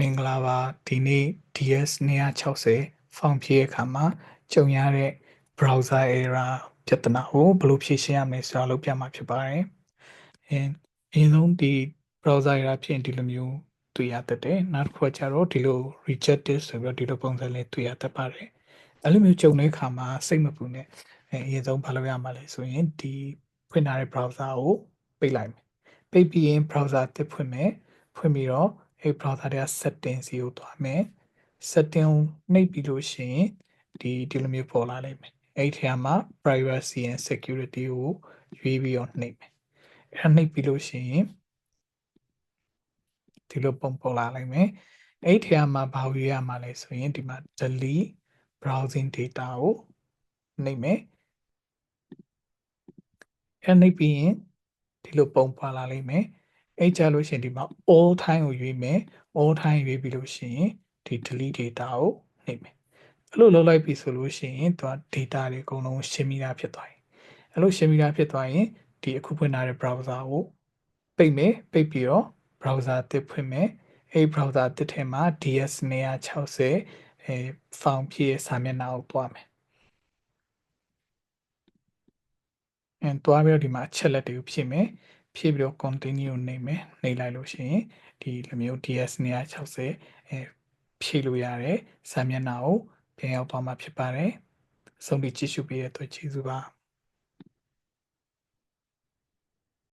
မင်္ဂလာပါဒီနေ့ DS 260 form ဖြည့်ရခါမှာကြုံရတဲ့ browser error ပြဿနာကိုဘယ်လိုဖြေရှင်းရမလဲဆိုတာလုပ်ပြမှာဖြစ်ပါတယ်။အဲအရင်ဆုံးဒီ browser error ဖြစ်ရင်ဒီလိုမျိုးတွေ့ရတတ်တယ်။နောက်တစ်ခုကကျတော့ဒီလို rejected ဆိုပြီးတော့ဒီလိုပုံစံလေးတွေ့ရတတ်ပါတယ်။အဲလိုမျိုးကြုံတဲ့အခါမှာစိတ်မပူနဲ့အဲအရင်ဆုံးဘာလုပ်ရမှာလဲဆိုရင်ဒီဖွင့်ထားတဲ့ browser ကိုပိတ်လိုက်မယ်။ပိတ်ပြီးရင် browser တစ်ဖွင့်မယ်။ဖွင့်ပြီးတော့ အဲ့ browser တွေက setting စီကိုသွားမယ် setting ကိုနှိပ်ပြီးလို့ရှိရင်ဒီဒီလိုမျိုးပေါ်လာလိမ့်မယ်အဲ့ဒီထဲမှာ privacy and security ကိုရွေးပြီးတော့နှိပ်မယ်အဲ့ဒါနှိပ်ပြီးလို့ရှိရင်ဒီလိုပုံပေါ်လာလိမ့်မယ်အဲ့ဒီထဲမှာဘာကိုရွေးရမှာလဲဆိုရင်ဒီမှာ delete browsing data ကိုနှိပ်မယ်အဲ့နှိပ်ပြီးရင်ဒီလိုပုံပေါ်လာလိမ့်မယ် အဲ့ကြလို့ရှိရင်ဒီမှာ all time ကိုရွေးမယ် all time ရွေးပြီးလို့ရှိရင်ဒီ delete data ကိုနှိပ်မယ်အဲ့လိုလုပ်လိုက်ပြီဆိုလို့ရှိရင်သူက data တွေအကုန်လုံးရှင်းပြီးသားဖြစ်သွားပြီအဲ့လိုရှင်းပြီးသားဖြစ်သွားရင်ဒီအခုဖွင့်ထားတဲ့ browser ကိုပိတ်မယ်ပိတ်ပြီးတော့ browser တစ်ဖွင့်မယ်အဲ့ browser တစ်ထဲမှာ DS 260အဲ form ဖြည့်စာမျက်နှာကိုတွားမယ်အဲတွားပြီးတော့ဒီမှာအချက်လက်တွေကိုဖြည့်မယ် ဖြည့်ပြီးတော့ continue ကိုနှိပ်မယ်နှိပ်လိုက်လို့ရှိရင်ဒီလိုမျိုး DS 260အဲဖြည့်လို့ရတယ်စာမျက်နှာကိုပြန်ရောက်သွားမှာဖြစ်ပါတယ်ဆုံးဖြတ်ကြည့်ရှုပေးတဲ့အတွက်ကျေးဇူးပါ